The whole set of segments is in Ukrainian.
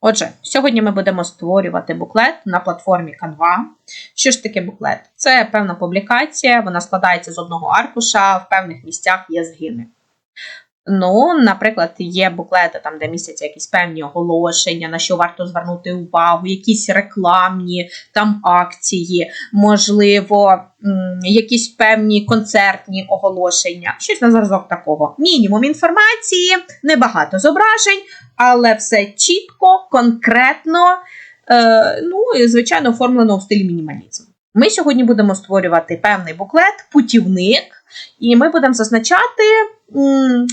Отже, сьогодні ми будемо створювати буклет на платформі Canva. Що ж таке буклет? Це певна публікація, вона складається з одного аркуша, в певних місцях є згини. Ну, наприклад, є буклети, там, де містяться якісь певні оголошення, на що варто звернути увагу, якісь рекламні там акції, можливо, якісь певні концертні оголошення, щось на зразок такого. Мінімум інформації, небагато зображень, але все чітко, конкретно, е, ну і звичайно оформлено в стилі мінімалізм. Ми сьогодні будемо створювати певний буклет, путівник, і ми будемо зазначати. м,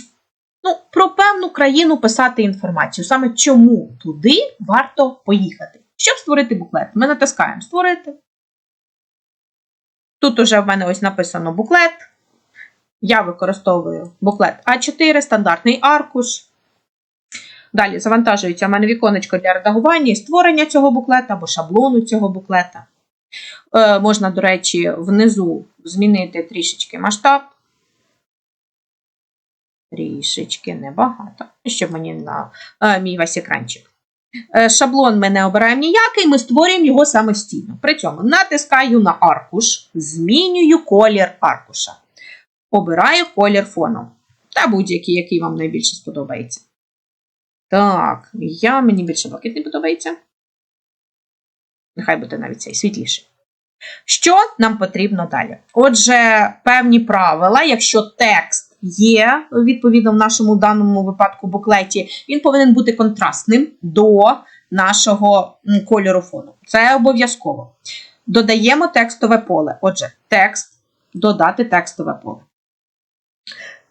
Ну, про певну країну писати інформацію, саме чому туди варто поїхати. Щоб створити буклет, ми натискаємо Створити. Тут уже в мене ось написано буклет. Я використовую буклет А4, стандартний аркуш. Далі завантажується в мене віконечко для редагування і створення цього буклета або шаблону цього буклета. Е, можна, до речі, внизу змінити трішечки масштаб. Трішечки небагато, щоб мені на е, мій весь екранчик. Е, шаблон ми не обираємо ніякий, ми створюємо його самостійно. При цьому натискаю на аркуш, змінюю колір аркуша. Обираю колір фону. Та будь-який, який вам найбільше сподобається. Так, я, мені більше блакитний подобається. Нехай буде навіть цей світліший. Що нам потрібно далі? Отже, певні правила, якщо текст є, відповідно, в нашому даному випадку буклеті, він повинен бути контрастним до нашого кольору фону. Це обов'язково. Додаємо текстове поле. Отже, текст, додати текстове поле.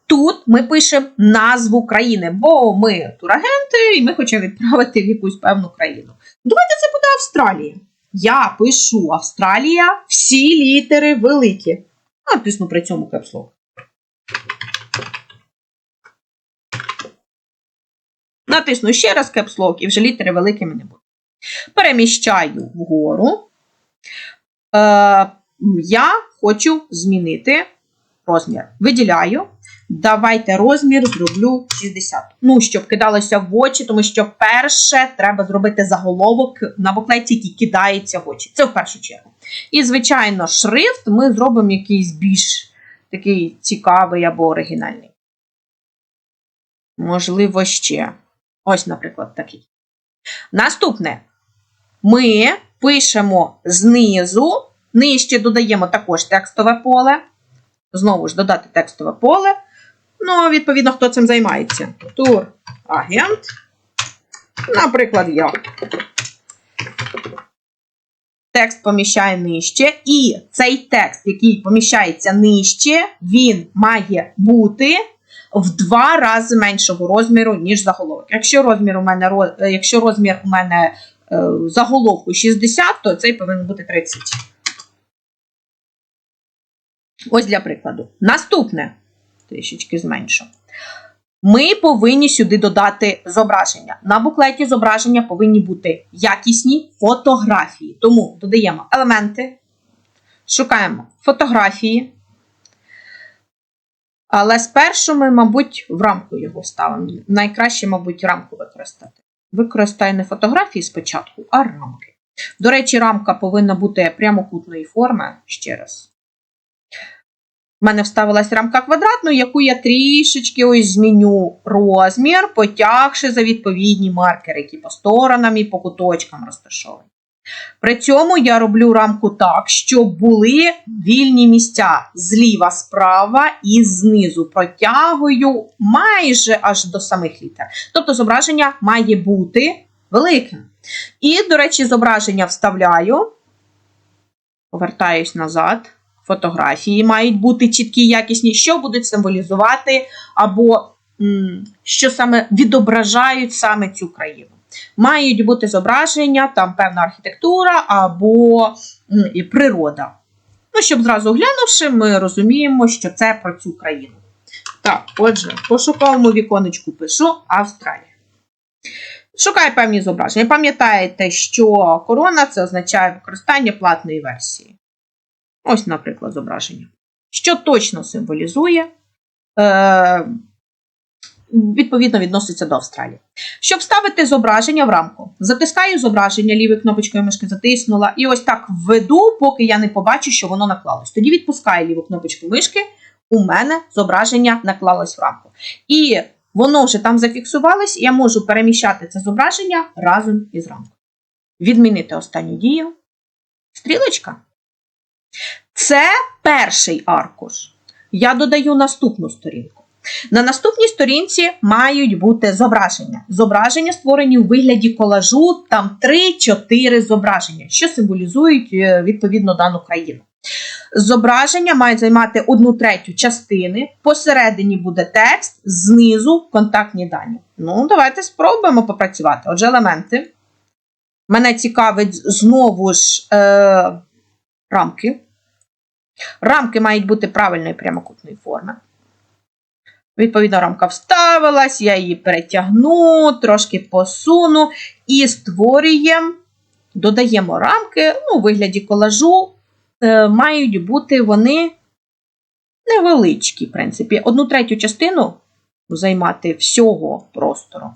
Тут ми пишемо назву країни, бо ми турагенти і ми хочемо відправити в якусь певну країну. Давайте це буде Австралія. Я пишу Австралія, всі літери великі. Натисну при цьому капслок. Натисну ще раз кепслок і вже літери великими не будуть. Переміщаю вгору. Е, я хочу змінити розмір. Виділяю. Давайте розмір зроблю 60. Ну, щоб кидалося в очі, тому що перше треба зробити заголовок на буклеті, який кидається в очі. Це в першу чергу. І, звичайно, шрифт ми зробимо якийсь більш такий цікавий або оригінальний. Можливо, ще. Ось, наприклад, такий. Наступне. Ми пишемо знизу, нижче додаємо також текстове поле. Знову ж додати текстове поле. Ну, відповідно, хто цим займається. Тур агент. Наприклад, я. Текст поміщає нижче. І цей текст, який поміщається нижче, він має бути в два рази меншого розміру, ніж заголовок. Якщо розмір у мене, е, якщо розмір у мене е, заголовку 60, то цей повинен бути 30. Ось для прикладу. Наступне, трішечки зменшу. Ми повинні сюди додати зображення. На буклеті зображення повинні бути якісні фотографії. Тому додаємо елементи, шукаємо фотографії. Але спершу ми, мабуть, в рамку його ставимо. Найкраще, мабуть, рамку використати. Використаю не фотографії спочатку, а рамки. До речі, рамка повинна бути прямокутної форми. Ще раз. У мене вставилась рамка квадратної, яку я трішечки ось зміню розмір, потягши за відповідні маркери, які по сторонам і по куточкам розташовані. При цьому я роблю рамку так, щоб були вільні місця зліва, справа і знизу. Протягую майже аж до самих літер. Тобто зображення має бути великим. І, до речі, зображення вставляю, повертаюсь назад. Фотографії мають бути чіткі, якісні, що будуть символізувати, або що саме відображають саме цю країну. Мають бути зображення, там певна архітектура або і природа. Ну, щоб зразу глянувши, ми розуміємо, що це про цю країну. Так, отже, по віконечку пишу Австралія. Шукаю певні зображення. Пам'ятаєте, що корона це означає використання платної версії. Ось, наприклад, зображення. Що точно символізує е, відповідно відноситься до Австралії. Щоб вставити зображення в рамку, затискаю зображення лівою кнопочкою мишки затиснула, і ось так введу, поки я не побачу, що воно наклалось. Тоді відпускаю ліву кнопочку мишки, у мене зображення наклалось в рамку. І воно вже там зафіксувалось, і я можу переміщати це зображення разом із рамкою. Відмінити останню дію. Стрілочка. Це перший аркуш. Я додаю наступну сторінку. На наступній сторінці мають бути зображення. Зображення створені у вигляді колажу, там 3-4 зображення, що символізують е, відповідно дану країну. Зображення мають займати одну третю частини. Посередині буде текст, знизу контактні дані. Ну, давайте спробуємо попрацювати. Отже, елементи. Мене цікавить знову ж е, рамки. Рамки мають бути правильної прямокутної форми. Відповідно, рамка вставилась, я її перетягну, трошки посуну і створюємо, додаємо рамки ну, у вигляді колажу. Е, мають бути вони невеличкі, в принципі, одну третю частину займати всього простору.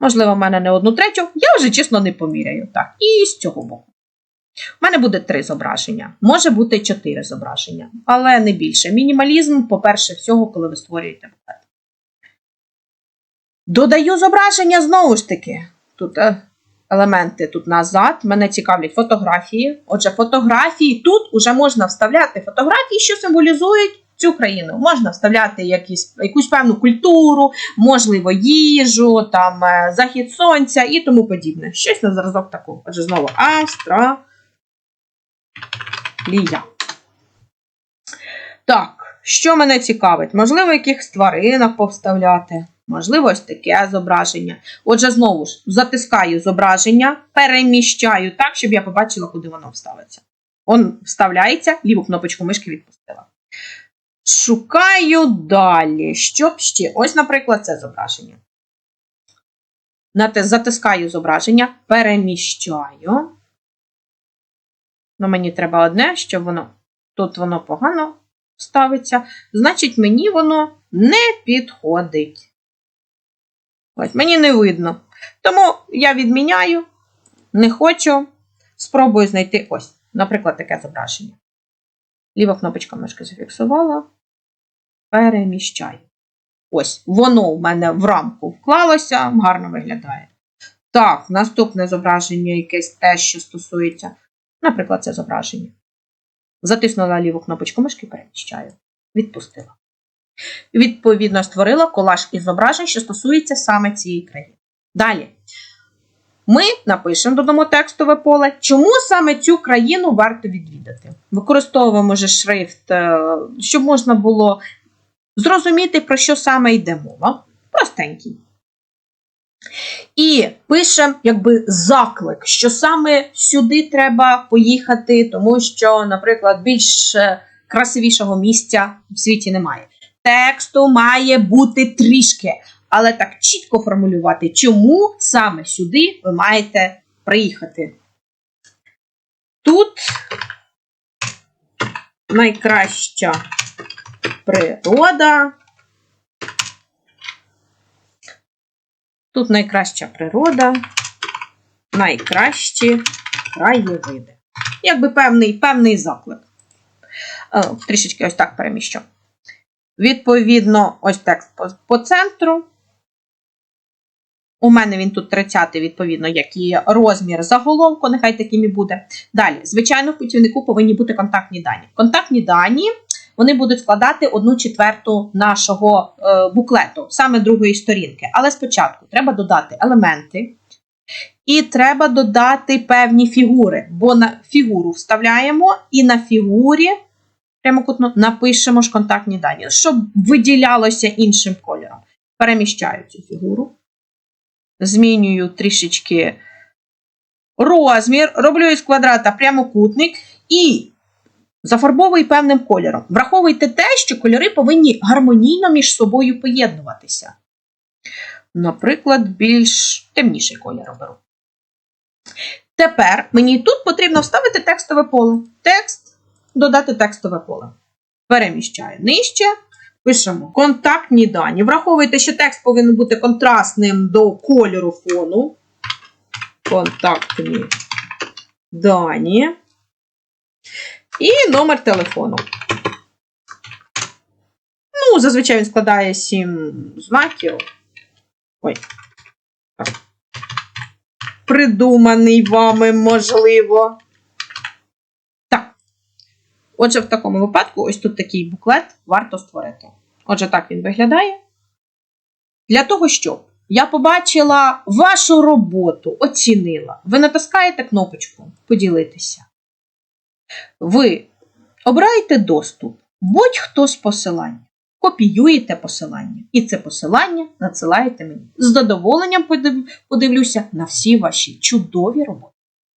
Можливо, в мене не одну третю, я вже чесно не поміряю. Так, і з цього боку. У мене буде три зображення, може бути чотири зображення, але не більше. Мінімалізм, по-перше, всього, коли ви створюєте буклет. Додаю зображення знову ж таки. Тут е, елементи тут назад. Мене цікавлять фотографії. Отже, фотографії тут вже можна вставляти фотографії, що символізують цю країну. Можна вставляти якісь, якусь певну культуру, можливо, їжу, там, е, захід сонця і тому подібне. Щось на зразок такого. Отже, знову Австралія. Так, що мене цікавить? Можливо, якихось тваринок повставляти. Можливо, ось таке зображення. Отже, знову ж затискаю зображення, переміщаю так, щоб я побачила, куди воно вставиться. Он вставляється, ліву кнопочку мишки відпустила. Шукаю далі. Що ще? Ось, наприклад, це зображення. Затискаю зображення, переміщаю. Ну, мені треба одне, щоб воно тут воно погано ставиться. Значить, мені воно не підходить. Ось, мені не видно. Тому я відміняю, не хочу. Спробую знайти ось, наприклад, таке зображення. Ліва кнопочка мишки зафіксувала. Переміщаю. Ось, воно в мене в рамку вклалося, гарно виглядає. Так, наступне зображення якесь те, що стосується, наприклад, це зображення. Затиснула ліву кнопочку мишки, переміщаю. Відпустила. Відповідно, створила колаж із зображень, що стосується саме цієї країни. Далі. Ми напишемо, додамо текстове поле, чому саме цю країну варто відвідати. Використовуємо же шрифт, е, щоб можна було зрозуміти, про що саме йде мова. Простенький. І пишемо якби заклик, що саме сюди треба поїхати, тому що, наприклад, більш е, красивішого місця в світі немає. Тексту має бути трішки, але так чітко формулювати, чому саме сюди ви маєте приїхати. Тут найкраща природа. Тут найкраща природа, найкращі краєвиди. Якби певний, певний заклик. Е, Трішечки ось так переміщу. Відповідно, ось текст по, по центру. У мене він тут 30, відповідно, як і розмір заголовку, нехай таким і буде. Далі, звичайно, в путівнику повинні бути контактні дані. Контактні дані вони будуть складати одну четверту нашого е, буклету, саме другої сторінки. Але спочатку треба додати елементи, і треба додати певні фігури, бо на фігуру вставляємо, і на фігурі прямокутно напишемо ж контактні дані, щоб виділялося іншим кольором. Переміщаю цю фігуру, змінюю трішечки розмір, роблю із квадрата прямокутник і зафарбовую певним кольором. Враховуйте те, що кольори повинні гармонійно між собою поєднуватися. Наприклад, більш темніший кольор оберу. Тепер мені тут потрібно вставити текстове поле. Текст, додати текстове поле. Переміщаю нижче. Пишемо контактні дані. Враховуйте, що текст повинен бути контрастним до кольору фону. Контактні дані. І номер телефону. Ну, зазвичай він складає 7 знаків. Ой. Так. Придуманий вами, можливо. Так. Отже, в такому випадку, ось тут такий буклет варто створити. Отже, так він виглядає. Для того, щоб я побачила вашу роботу, оцінила. Ви натискаєте кнопочку Поділитися. Ви обираєте доступ, будь-хто з посилання. Копіюєте посилання. І це посилання надсилаєте мені. З задоволенням подивлюся на всі ваші чудові роботи.